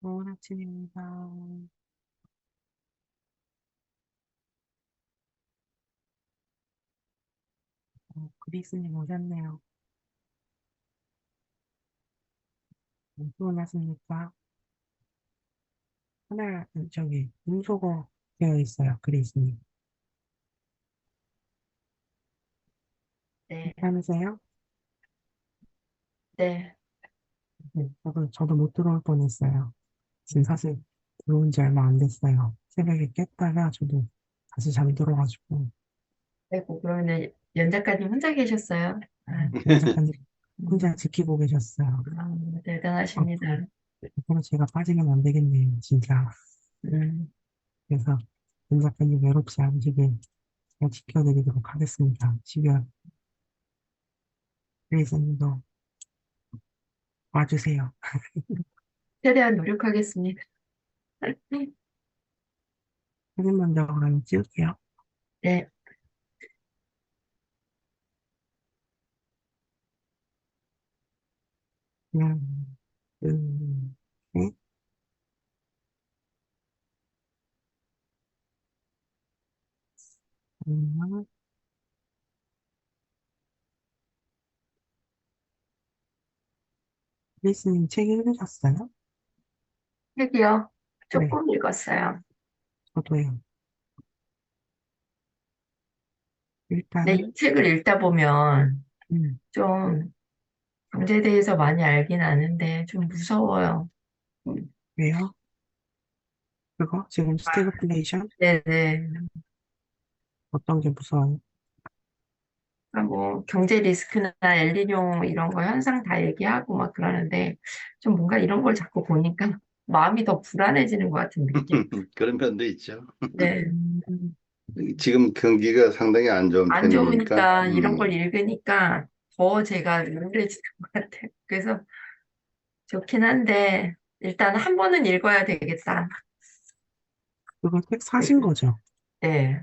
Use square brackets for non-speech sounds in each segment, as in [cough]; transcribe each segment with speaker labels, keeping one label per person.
Speaker 1: 좋은 아침입니다. 어, 그리스님 오셨네요. 음, 수고하셨습니까? 하나, 저기, 음소거 되어 있어요, 그리스님.
Speaker 2: 네,
Speaker 1: 괜찮으세요?
Speaker 2: 네.
Speaker 1: 네, 저도, 저도 못 들어올 뻔했어요. 지금 사실 들어온 지 얼마 안 됐어요. 새벽에 깼다가 저도 다시 잠이 들어가지고,
Speaker 2: 아이고, 그러면 연 작가님 혼자 계셨어요? 아,
Speaker 1: 연 작가님 혼자 지키고 계셨어요.
Speaker 2: 아, 대단하십니다.
Speaker 1: 그럼 제가 빠지면 안 되겠네요, 진짜.
Speaker 2: 음,
Speaker 1: 그래서 연 작가님 외롭지 않으시게 제가 지켜드리도록 하겠습니다. 12월 그리스님도 와주세요. [laughs]
Speaker 2: 최대한 노력하겠습니다.
Speaker 1: 사진 먼저 그러면 찍을게요.
Speaker 2: 네,
Speaker 1: 하나, 둘, 셋. 하나, 그리스님 책 읽으셨어요?
Speaker 2: 책이요.
Speaker 1: 네.
Speaker 2: 조금 읽었어요.
Speaker 1: 저도요.
Speaker 2: 네,
Speaker 1: 일단은,
Speaker 2: 이 책을 읽다 보면
Speaker 1: 음,
Speaker 2: 좀 경제에 대해서 많이 알긴 아는데 좀 무서워요. 음,
Speaker 1: 왜요? 그거? 지금 스태그플레이션?
Speaker 2: 네네.
Speaker 1: 어떤 게 무서워요?
Speaker 2: 아, 뭐 경제 리스크나 엘니뇨 이런 거 현상 다 얘기하고 막 그러는데 좀 뭔가 이런 걸 자꾸 보니까 마음이 더 불안해지는 것 같은 느낌. [laughs]
Speaker 3: 그런 면도 있죠.
Speaker 2: 네.
Speaker 1: 음,
Speaker 3: 지금 경기가 상당히 안 좋은
Speaker 2: 안
Speaker 3: 편이니까.
Speaker 2: 좋으니까 이런
Speaker 3: 음,
Speaker 2: 걸 읽으니까 더 제가 우울해지는 것 같아요. 그래서 좋긴 한데 일단 한 번은 읽어야 되겠다.
Speaker 1: 그거 책 사신 거죠?
Speaker 2: 네.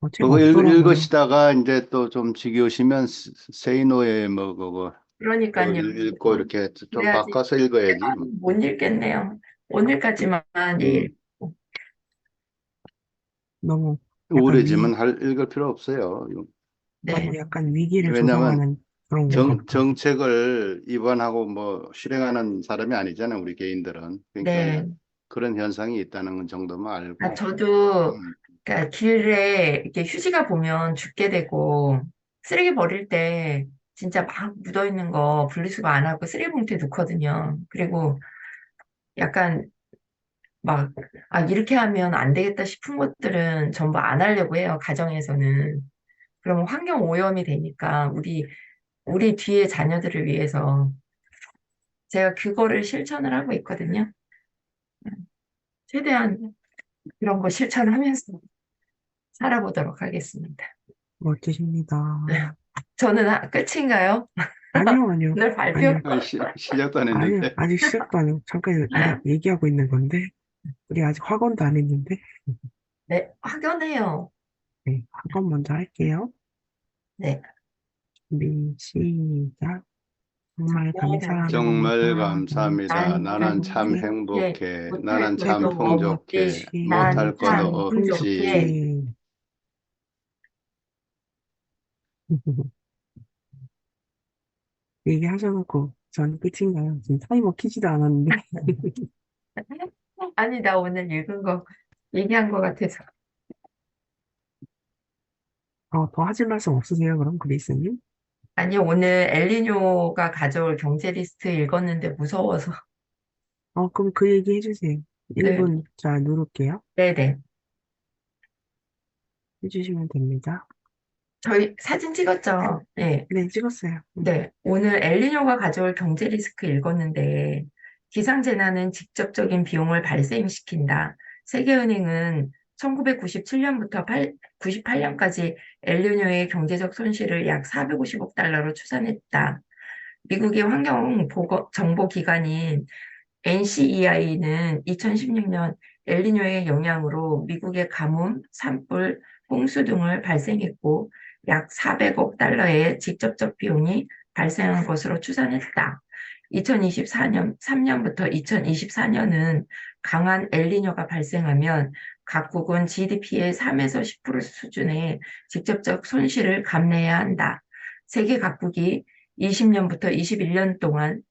Speaker 1: 어, 책
Speaker 3: 그거 읽. 읽으시다가 이제 또 좀 지겨우시면 세이노에 뭐 그거
Speaker 2: 그러니까요.
Speaker 3: 읽- 읽고 이렇게 좀
Speaker 2: 그래야지.
Speaker 3: 바꿔서 읽어야지.
Speaker 2: 못 읽겠네요. 오늘까지만
Speaker 3: 음.
Speaker 2: 읽고.
Speaker 1: 너무, 약간
Speaker 3: 우울해지면 할 읽을 필요 없어요.
Speaker 2: 네.
Speaker 1: 너무 약간 위기를
Speaker 3: 왜냐면
Speaker 1: 조성하는 그런
Speaker 3: 정? 정책을 입안하고 뭐 실행하는 사람이 아니잖아요, 우리 개인들은. 그러니까
Speaker 2: 네.
Speaker 3: 그런 현상이 있다는 정도만 알고.
Speaker 2: 아, 저도
Speaker 3: 음,
Speaker 2: 그러니까 길에 이렇게 휴지가 보면 죽게 되고 쓰레기 버릴 때 진짜 막 묻어 있는 거 분리수거 안 하고 쓰레기 봉투에 넣거든요. 그리고 약간 막 아, 이렇게 하면 안 되겠다 싶은 것들은 전부 안 하려고 해요. 가정에서는. 그러면 환경 오염이 되니까 우리 우리 뒤에 자녀들을 위해서 제가 그거를 실천을 하고 있거든요. 최대한 그런 거 실천하면서 살아보도록 하겠습니다.
Speaker 1: 멋지십니다.
Speaker 2: 네. 저는 하- 끝인가요?
Speaker 1: 아니요, 아니요. [laughs]
Speaker 2: 오늘 발표?
Speaker 1: 아니요.
Speaker 3: 아니, 시, 시작도 안
Speaker 1: 아니요,
Speaker 3: 했는데.
Speaker 1: 아직 시작도 안 했고, 잠깐 얘기- 얘기하고 있는 건데, 우리 아직 확언도 안 했는데,
Speaker 2: 네, 확연해요.
Speaker 1: 네, 확언 먼저 할게요.
Speaker 2: 네.
Speaker 1: 준비, 시작. 정말 감사합니다.
Speaker 3: 정말 감사합니다.
Speaker 2: 난
Speaker 3: 나는
Speaker 1: 참참
Speaker 3: 행복해.
Speaker 2: 못할
Speaker 3: 나는 참
Speaker 2: 것도
Speaker 3: 풍족해.
Speaker 2: 없지.
Speaker 3: 못할
Speaker 2: 난
Speaker 3: 것도
Speaker 2: 참
Speaker 3: 없지.
Speaker 2: 풍족해. [laughs]
Speaker 1: 네. 얘기하셔놓고, 전 끝인가요? 지금 타이머 키지도 않았는데. [laughs]
Speaker 2: 아니, 나 오늘 읽은 거 얘기한 거 같아서.
Speaker 1: 어, 더 하실 말씀 없으세요, 그럼, 그리스님?
Speaker 2: 아니, 오늘 엘니뇨가 가져올 경제 리스트 읽었는데 무서워서.
Speaker 1: 어, 그럼 그 얘기 해주세요.
Speaker 2: 네.
Speaker 1: 1분, 자, 누를게요.
Speaker 2: 네네.
Speaker 1: 해주시면 됩니다.
Speaker 2: 저희 사진 찍었죠? 네.
Speaker 1: 네, 찍었어요. 음.
Speaker 2: 네, 오늘 엘니뇨가 가져올 경제 리스크 읽었는데 기상재난은 직접적인 비용을 발생시킨다. 세계은행은 1997년부터 98년까지 엘니뇨의 경제적 손실을 약 450억 달러로 추산했다. 미국의 환경정보기관인 NCEI는 2016년 엘니뇨의 영향으로 미국의 가뭄, 산불, 홍수 등을 발생했고 약 400억 달러의 직접적 비용이 발생한 것으로 추산했다. 2024년, 3년부터 2024년은 강한 엘니뇨가 발생하면 각국은 GDP의 3에서 10% 수준의 직접적 손실을 감내해야 한다. 세계 각국이 20년부터 21년 동안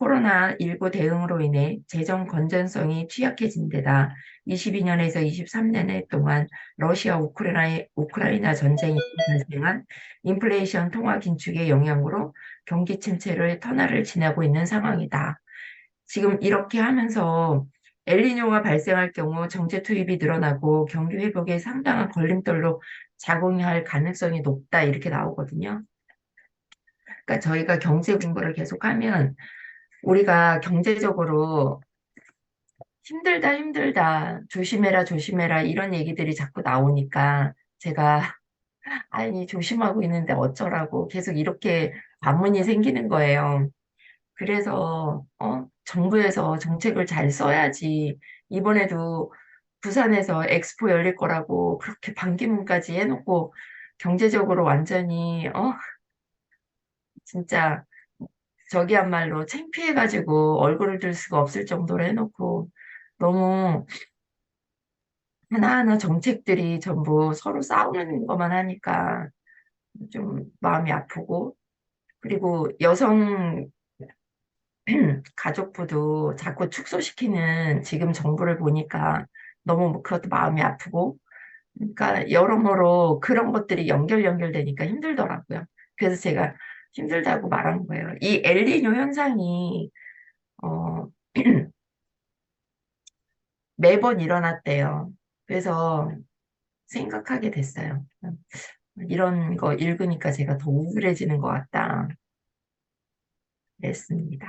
Speaker 2: 코로나19 대응으로 인해 재정 건전성이 취약해진 데다 22년에서 23년 동안 러시아 우크라이나, 우크라이나 전쟁이 발생한 인플레이션 통화 긴축의 영향으로 경기 침체를 터널을 지나고 있는 상황이다. 지금 이렇게 하면서 엘니뇨가 발생할 경우 정제 투입이 늘어나고 경기 회복에 상당한 걸림돌로 작용할 가능성이 높다 이렇게 나오거든요. 그러니까 저희가 경제 공부를 계속하면 우리가 경제적으로 힘들다 힘들다 조심해라 조심해라 이런 얘기들이 자꾸 나오니까 제가 [laughs] 아니 조심하고 있는데 어쩌라고 계속 이렇게 반문이 생기는 거예요. 그래서 어 정부에서 정책을 잘 써야지 이번에도 부산에서 엑스포 열릴 거라고 그렇게 반기문까지 해놓고 경제적으로 완전히 어 진짜 저기야말로 창피해가지고 얼굴을 들 수가 없을 정도로 해놓고 너무 하나하나 정책들이 전부 서로 싸우는 것만 하니까 좀 마음이 아프고 그리고 여성 [clears throat] 가족부도 자꾸 축소시키는 지금 정부를 보니까 너무 그것도 마음이 아프고 그러니까 여러모로 그런 것들이 연결 연결되니까 힘들더라고요. 그래서 제가 힘들다고 말한 거예요. 이 엘니뇨 현상이 어, [clears throat] 매번 일어났대요. 그래서 생각하게 됐어요. 이런 거 읽으니까 제가 더 우울해지는 것 같다. 그랬습니다.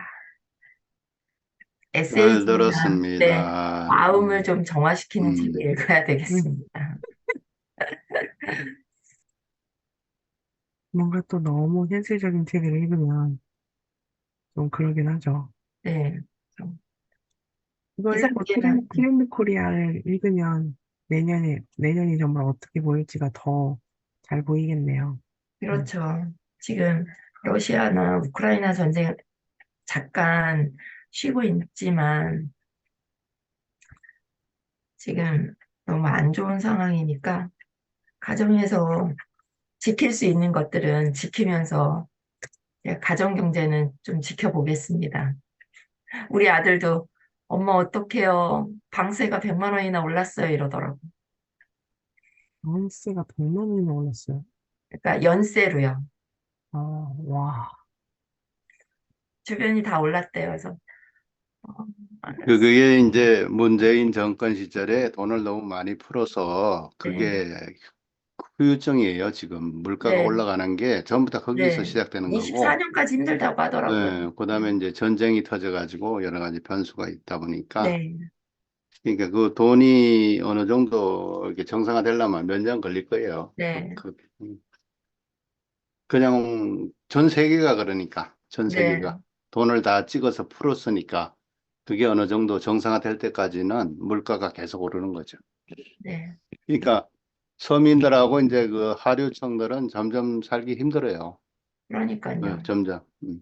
Speaker 3: 잘
Speaker 2: 에세이지만 네,
Speaker 3: 들었습니다.
Speaker 2: 마음을 좀 정화시키는
Speaker 3: 음.
Speaker 2: 책을 읽어야 되겠습니다. [laughs]
Speaker 1: 뭔가 또 너무 현실적인 책을 읽으면 좀 그러긴 하죠.
Speaker 2: 네,
Speaker 1: 이거
Speaker 2: 이
Speaker 1: 읽고
Speaker 2: 상태는-
Speaker 1: 트렌드, 트렌드 코리아를 읽으면 내년에, 내년이 정말 어떻게 보일지가 더 잘 보이겠네요.
Speaker 2: 그렇죠. 지금 러시아나 우크라이나 전쟁 잠깐 쉬고 있지만 지금 너무 안 좋은 상황이니까 가정에서 지킬 수 있는 것들은 지키면서 가정 경제는 좀 지켜보겠습니다. 우리 아들도 엄마 어떡해요? 방세가 100만 원이나 올랐어요 이러더라고.
Speaker 1: 월세가 100만 원이나 올랐어요.
Speaker 2: 그러니까 연세로요.
Speaker 1: 아, 와.
Speaker 2: 주변이 다 올랐대요. 그래서 어.
Speaker 3: 그- 그게 이제 문재인 정권 시절에 돈을 너무 많이 풀어서 그게 후유증이에요. 지금 물가가
Speaker 2: 네.
Speaker 3: 올라가는 게 전부 다 거기서
Speaker 2: 네.
Speaker 3: 시작되는 거고.
Speaker 2: 24년까지 힘들다고 하더라고요.
Speaker 3: 네, 그다음에 이제 전쟁이 터져가지고 여러 가지 변수가 있다 보니까
Speaker 2: 네,
Speaker 3: 그러니까 그 돈이 어느 정도 이렇게 정상화되려면 몇 년 걸릴 거예요.
Speaker 2: 네.
Speaker 3: 그- 음. 그냥 전 세계가 그러니까 전
Speaker 2: 네.
Speaker 3: 세계가 돈을 다 찍어서 풀었으니까 그게 어느 정도 정상화될 때까지는 물가가 계속 오르는 거죠.
Speaker 2: 네,
Speaker 3: 그러니까 서민들하고 이제 그 하류층들은 점점 살기 힘들어요.
Speaker 2: 그러니까요.
Speaker 3: 네, 점점. 음.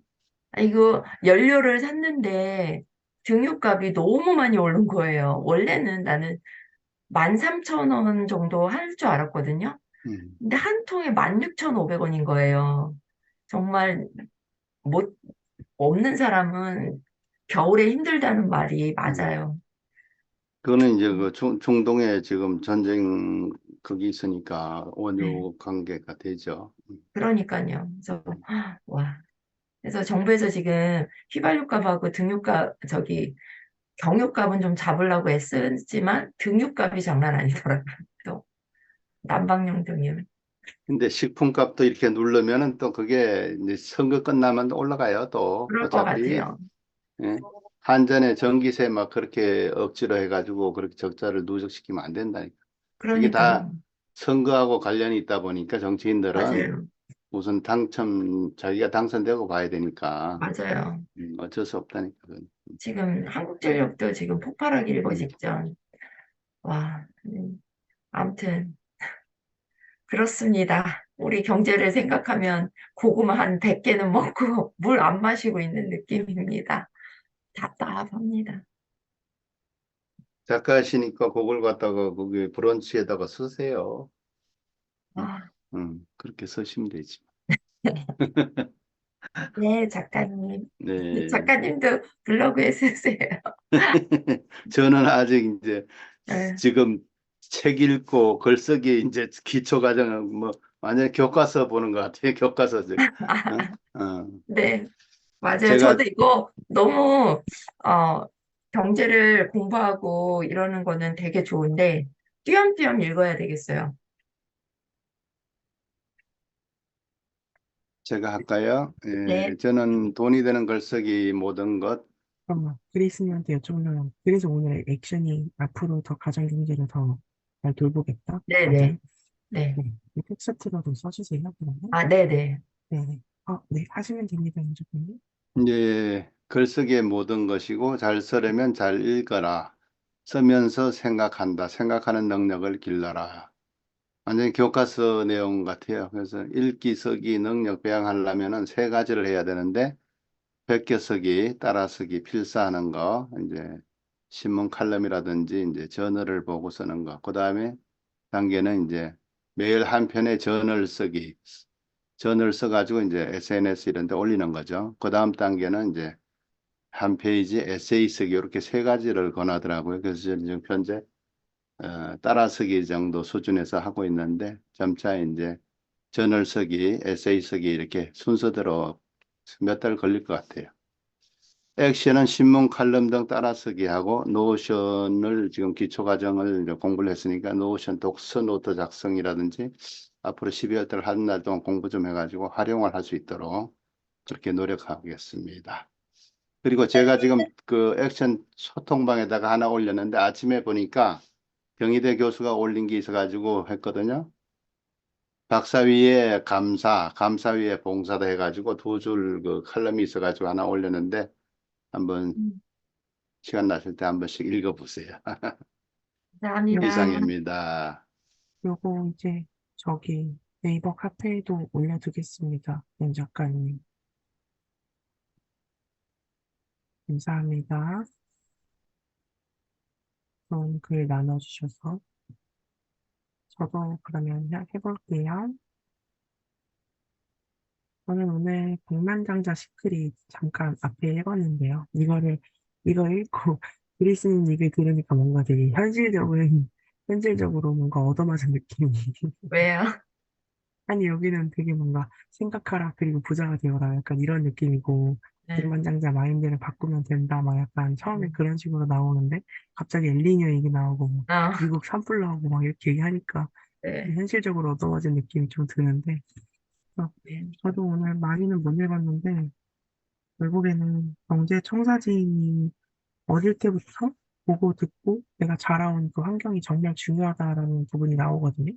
Speaker 2: 아, 이거 연료를 샀는데 등유값이 너무 많이 오른 거예요. 원래는 나는 13,000원 정도 할 줄 알았거든요.
Speaker 3: 음.
Speaker 2: 근데 한 통에 16,500원인 거예요. 정말 못 없는 사람은 겨울에 힘들다는 말이 맞아요.
Speaker 3: 그거는 이제 그 중, 중동에 지금 전쟁 그게 있으니까
Speaker 2: 네.
Speaker 3: 원유 관계가 되죠. 음.
Speaker 2: 그러니까요. 그래서 [gasps] 와. 그래서 정부에서 지금 휘발유값하고 등유값 저기 경유값은 좀 잡으려고 애쓰지만 등유값이 장난 아니더라고요. [laughs] 또 난방용 등유.
Speaker 3: 근데 식품값도 이렇게 누르면은 또 그게 이제 선거 끝나면 또 올라가요. 또
Speaker 2: 그럴 것
Speaker 3: 어차피
Speaker 2: 같아요.
Speaker 3: 예. 한전에 전기세 막 그렇게 억지로 해가지고 그렇게 적자를 누적시키면 안 된다니까.
Speaker 2: 그러니까
Speaker 3: 선거하고 관련이 있다 보니까 정치인들은
Speaker 2: 맞아요.
Speaker 3: 우선 당첨 자기가 당선되고 봐야 되니까
Speaker 2: 맞아요.
Speaker 3: 음, 어쩔 수 없다니까. 그건.
Speaker 2: 지금 한국전력도 지금 폭발하기 일보 직전. 와, 음, 아무튼 [laughs] 그렇습니다. 우리 경제를 생각하면 고구마 한 100개는 먹고 [laughs] 물 안 마시고 있는 느낌입니다. 답답합니다.
Speaker 3: 작가시니까 그걸 갖다가 거기 브런치에다가 쓰세요.
Speaker 2: 아,
Speaker 3: 음, 그렇게 쓰시면 되지. [laughs]
Speaker 2: 네, 작가님.
Speaker 3: 네.
Speaker 2: 작가님도 블로그에 쓰세요. [laughs]
Speaker 3: 저는 아직 이제
Speaker 2: 네.
Speaker 3: 지금 책 읽고 글쓰기 이제 기초 과정은 뭐 완전 교과서 보는 것 같아요. 교과서 지금. [laughs] 어? 어.
Speaker 2: 네, 맞아요.
Speaker 3: 제가-
Speaker 2: 저도 이거 너무, 어, 경제를 공부하고 이러는 거는 되게 좋은데, 띄엄띄엄 읽어야 되겠어요.
Speaker 3: 제가 할까요? 예,
Speaker 2: 네.
Speaker 3: 저는 돈이 되는 글쓰기 모든 것
Speaker 1: 잠깐만, 그리스님한테 여쭤보면, 그래서 오늘 액션이 앞으로 더 가정 경제를 더 잘 돌보겠다?
Speaker 2: 네네. 네.
Speaker 1: 네. 이 텍스트로도 써주세요, 그러면.
Speaker 2: 아, 네네.
Speaker 1: 네네. 어, 네, 하시면 됩니다, 연주님.
Speaker 3: 이제 글쓰기의 모든 것이고 잘 쓰려면 잘 읽어라. 쓰면서 생각한다. 생각하는 능력을 길러라. 완전히 교과서 내용 같아요. 그래서 읽기, 쓰기, 능력 배양하려면은 세 가지를 해야 되는데 베껴쓰기, 따라쓰기, 필사하는 거, 이제 신문 칼럼이라든지 이제 저널을 보고 쓰는 거. 그 다음에 단계는 이제 매일 한 편의 저널 쓰기. 저널 써가지고 이제 SNS 이런 데 올리는 거죠. 그 다음 단계는 이제 한 페이지 에세이 쓰기 이렇게 세 가지를 권하더라고요. 그래서 지금 현재 어, 따라 쓰기 정도 수준에서 하고 있는데 점차 이제 저널 쓰기, 에세이 쓰기 이렇게 순서대로 몇 달 걸릴 것 같아요. 액션은 신문 칼럼 등 따라 쓰기 하고 노션을 지금 기초 과정을 공부를 했으니까 노션 독서 노트 작성이라든지 앞으로 12월 달한달 동안 공부 좀 해가지고 활용을 할 수 있도록 그렇게 노력하겠습니다. 그리고 제가 지금 그 액션 소통방에다가 하나 올렸는데 아침에 보니까 경희대 교수가 올린 게 있어가지고 했거든요. 박사위에 감사, 감사위에 봉사도 해가지고 두 줄 그 칼럼이 있어가지고 하나 올렸는데 한번
Speaker 2: 음.
Speaker 3: 시간 나실 때한 번씩 읽어보세요.
Speaker 2: 감사합니다.
Speaker 3: 이상입니다.
Speaker 1: 요거 이제 저기 네이버 카페에도 올려두겠습니다, 연 작가님. 감사합니다. 좋은 글 나눠주셔서. 저도 그러면 해- 해볼게요. 저는 오늘 백만장자 시크릿 잠깐 앞에 읽었는데요. 이거를, 이거 읽고 [laughs] 그리스님 얘기 들으니까 뭔가 되게 현실적인, 현실적으로 뭔가 얻어맞은 느낌이.
Speaker 2: 왜요?
Speaker 1: 아니, 여기는 되게 뭔가 생각하라, 그리고 부자가 되어라, 약간 이런 느낌이고,
Speaker 2: 네.
Speaker 1: 백만장자 마인드를 바꾸면 된다, 막 약간 처음에
Speaker 2: 음.
Speaker 1: 그런 식으로 나오는데, 갑자기 엘니뇨 얘기 나오고, 뭐
Speaker 2: 아,
Speaker 1: 미국 산불 나오고 막 이렇게 얘기하니까
Speaker 2: 네.
Speaker 1: 현실적으로 얻어맞은 느낌이 좀 드는데,
Speaker 2: 네.
Speaker 1: 저도 오늘 많이는 못 읽었는데, 결국에는 경제 청사진이 어릴 때부터 보고 듣고 내가 자라온 그 환경이 정말 중요하다라는 부분이 나오거든요.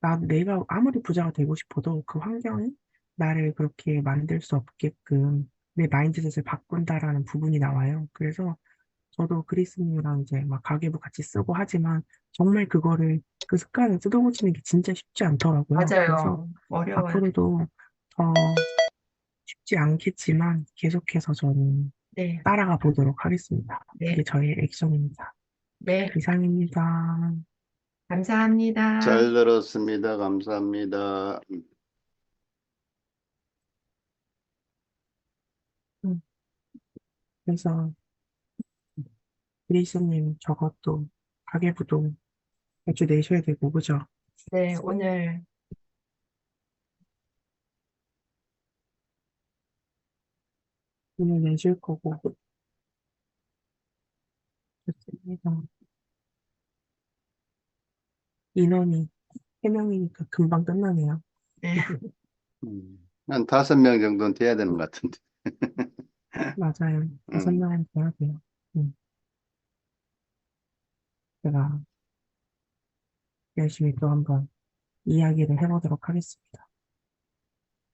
Speaker 1: 나, 내가 아무리 부자가 되고 싶어도 그 환경이 나를 그렇게 만들 수 없게끔 내 마인드셋을 바꾼다라는 부분이 나와요. 그래서 저도 그리스님이랑 이제 막 가계부 같이 쓰고 하지만 정말 그거를 그 습관을 뜯어고치는 게 진짜 쉽지 않더라고요. 그래서
Speaker 2: 맞아요. 어려워요.
Speaker 1: 앞으로도 더 쉽지 않겠지만 계속해서 저는
Speaker 2: 네.
Speaker 1: 따라가 보도록 하겠습니다.
Speaker 2: 네.
Speaker 1: 이게 저의 액션입니다.
Speaker 2: 네.
Speaker 1: 이상입니다.
Speaker 2: 감사합니다.
Speaker 3: 잘 들었습니다. 감사합니다.
Speaker 1: 그래서 그리스님 저것도 가계부도 매주 내셔야 되고 그죠?
Speaker 2: 네, 오늘
Speaker 1: 오늘 내실 거고 좋습니다. 인원이 3명이니까 금방 끝나네요.
Speaker 2: 네.
Speaker 3: 음, 한 다섯 명 정도는 돼야 되는 것 같은데.
Speaker 1: 맞아요. 다섯
Speaker 3: 음.
Speaker 1: 명은 돼야 돼요. 음. 제가 열심히 또 한번 이야기를 해보도록 하겠습니다.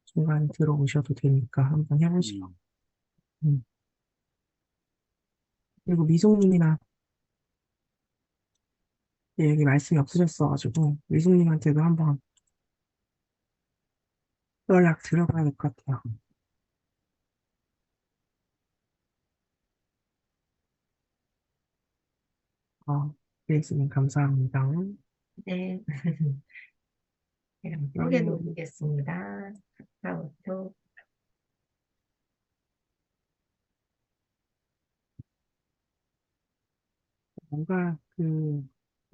Speaker 1: 중간에 들어오셔도 되니까 한번 해보시고.
Speaker 3: 음,
Speaker 1: 그리고 미송님이나 예, 여기 말씀이 없으셨어가지고 미송님한테도 한번 연락 들어가야 될 것 같아요. 어, 그레이스님 감사합니다.
Speaker 2: 네. [laughs] 그럼 소개해 드리겠습니다. 카카오톡.
Speaker 1: 뭔가 그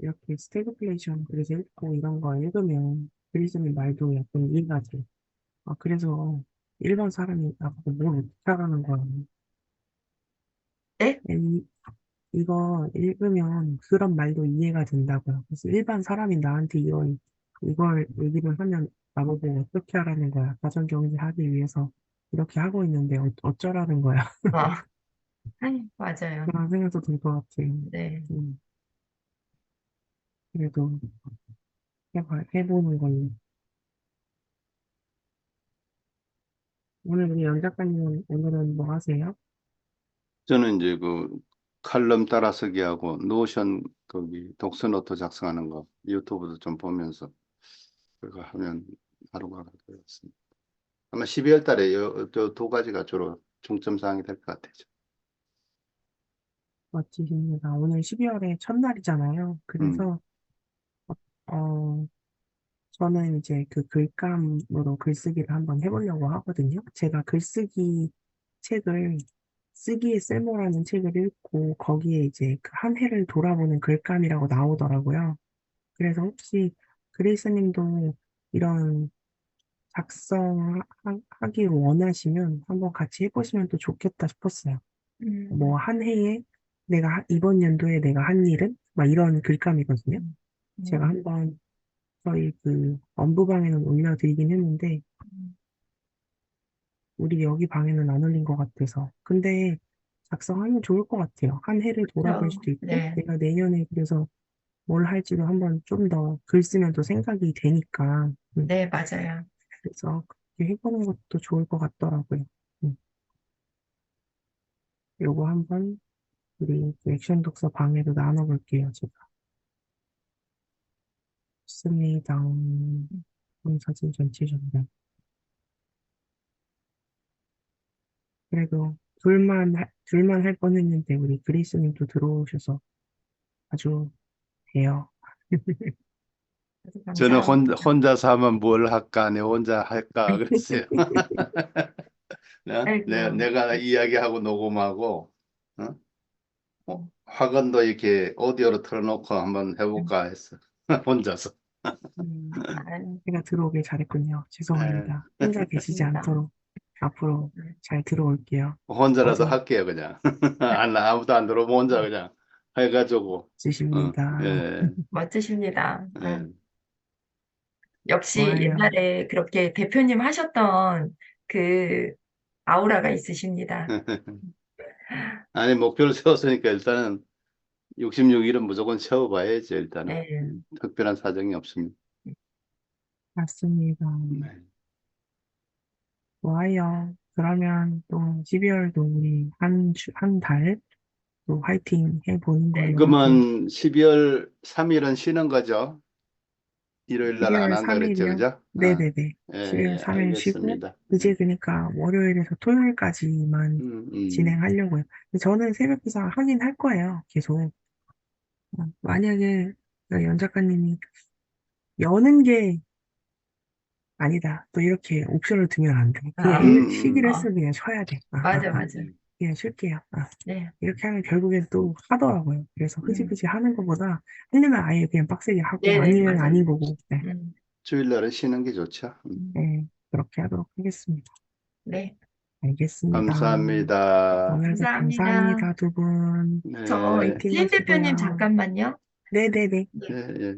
Speaker 1: 이렇게 스태그플레이션 그래서 읽고 이런 거 읽으면 그리스님 말도 약간 이해가 돼. 아, 그래서 일반 사람이 나보고 뭘 어떻게 하라는 거야.
Speaker 2: 네?
Speaker 1: 이, 이거 읽으면 그런 말도 이해가 된다고요. 그래서 일반 사람이 나한테 이런, 이걸 얘기를 하면 나보고 어떻게 하라는 거야. 가정 경제 하기 위해서 이렇게 하고 있는데 어, 어쩌라는 거야.
Speaker 2: 아, [laughs] [laughs] 맞아요.
Speaker 1: 그런 생각도 들 것 같아요.
Speaker 2: 네.
Speaker 1: 음, 그래도 해봐, 해보는 걸로. 오늘 우리 연 작가님은 오늘은 뭐 하세요?
Speaker 3: 저는 이제 그 칼럼 따라쓰기 하고 노션 거기 독서 노트 작성하는 거 유튜브도 좀 보면서 그거 하면 하루가 되었습니다. 아마 12월 달에 저두 가지가 주로 중점 사항이 될 것 같아요.
Speaker 1: 멋지십니다. 오늘 12월의 첫날이잖아요. 그래서, 어, 저는 이제 그 글감으로 글쓰기를 한번 해보려고 하거든요. 제가 글쓰기 책을, 쓰기의 쓸모라는 책을 읽고, 거기에 이제 그 한 해를 돌아보는 글감이라고 나오더라고요. 그래서 혹시 그레이스 님도 이런 작성하기를 원하시면 한번 같이 해보시면 또 좋겠다 싶었어요.
Speaker 2: 음,
Speaker 1: 뭐 한 해에 내가 하- 이번 연도에 내가 한 일은 막 이런 글감이거든요. 제가 한번 저희 그 엄부방에는 올려드리긴 했는데
Speaker 2: 음.
Speaker 1: 우리 여기 방에는 안 올린 것 같아서 근데 작성하면 좋을 것 같아요. 한 해를 돌아볼. 수도 있고
Speaker 2: 네.
Speaker 1: 내가 내년에 그래서 뭘 할지도 한번 좀 더 글 쓰면 또 생각이 되니까 음,
Speaker 2: 네, 맞아요.
Speaker 1: 그래서 그렇게 해보는 것도 좋을 것 같더라고요. 음. 요거 한번 우리 그 액션 독서 방에도 나눠볼게요, 제가. 좋습니다. 음, 사진 전체 전달. 그래도 둘만, 할- 둘만 할 뻔했는데 우리 그리스님 도 들어오셔서 아주 돼요. [laughs]
Speaker 3: 저는 혼,
Speaker 2: 감사합니다.
Speaker 3: 혼자서 하면 뭘 할까, 내 혼자 할까 그랬어요. [laughs] 네? 내, 내가 이야기하고 녹음하고 어? 어, 학원도 이렇게 오디오로 틀어놓고 한번 해볼까 했어. [laughs] 혼자서.
Speaker 2: 음,
Speaker 1: 제가 들어오길 잘했군요. 죄송합니다. 혼자 계시지. 않도록 앞으로
Speaker 2: 네.
Speaker 1: 잘 들어올게요.
Speaker 3: 혼자라도
Speaker 1: 어서.
Speaker 3: 할게요, 그냥. [laughs] 안, 아무도 안 들어오면 혼자 그냥 해가지고. 어,
Speaker 1: 주십니다.
Speaker 3: 예, [laughs]
Speaker 2: 멋지십니다.
Speaker 3: 예.
Speaker 2: 아, 역시
Speaker 1: 좋아요.
Speaker 2: 옛날에 그렇게 대표님 하셨던 그 아우라가 있으십니다. [laughs]
Speaker 3: 아니, 목표를 세웠으니까 일단은 66일은 무조건 채워봐야죠, 일단은.
Speaker 2: 네.
Speaker 3: 음, 특별한 사정이 없습니다.
Speaker 1: 맞습니다.
Speaker 3: 네.
Speaker 1: 좋아요. 그러면 또 12월도 우리 한 주, 한 달 또 화이팅 해보는
Speaker 2: 네.
Speaker 1: 걸로 하고
Speaker 3: 그러면 12월 3일은 쉬는 거죠? 일요일 날 안
Speaker 1: 12월
Speaker 3: 한다 그랬죠,
Speaker 1: 3일이요?
Speaker 3: 그죠? 아,
Speaker 1: 네네네.
Speaker 3: 예,
Speaker 1: 12월
Speaker 3: 예,
Speaker 1: 3일 쉬고
Speaker 3: 알겠습니다.
Speaker 1: 이제 그러니까 월요일에서 토요일까지만
Speaker 3: 음, 음.
Speaker 1: 진행하려고요. 근데 저는 새벽 기사 하긴 할 거예요. 계속. 어, 만약에 연 작가님이 여는 게 아니다. 또 이렇게 옵션을 두면 안 돼. 그냥
Speaker 2: 아,
Speaker 1: 일-
Speaker 3: 음,
Speaker 1: 쉬기로
Speaker 2: 음.
Speaker 1: 했으면 그냥 쉬어야 돼. 아,
Speaker 2: 맞아,
Speaker 1: 아, 아.
Speaker 2: 맞아.
Speaker 1: 그냥 쉴게요. 아,
Speaker 2: 네.
Speaker 1: 이렇게 하면 결국엔 또 하더라고요. 그래서
Speaker 2: 음.
Speaker 1: 흐지부지 하는 것보다 하려면 아예 그냥 빡세게 하고
Speaker 2: 네 네,
Speaker 1: 아니면
Speaker 2: 맞아요.
Speaker 1: 아닌 거고. 네,
Speaker 2: 음,
Speaker 3: 주일 날은 쉬는 게 좋죠. 음.
Speaker 2: 음.
Speaker 1: 네, 그렇게 하도록 하겠습니다.
Speaker 2: 네.
Speaker 1: 알겠습니다.
Speaker 3: 감사합니다.
Speaker 1: 오늘도
Speaker 2: 감사합니다.
Speaker 1: 감사합니다, 두 분.
Speaker 3: 네,
Speaker 2: 저
Speaker 1: 화이팅
Speaker 2: 진 대표님
Speaker 1: 하시고요.
Speaker 2: 잠깐만요.
Speaker 1: 네네네.
Speaker 3: 예, 예.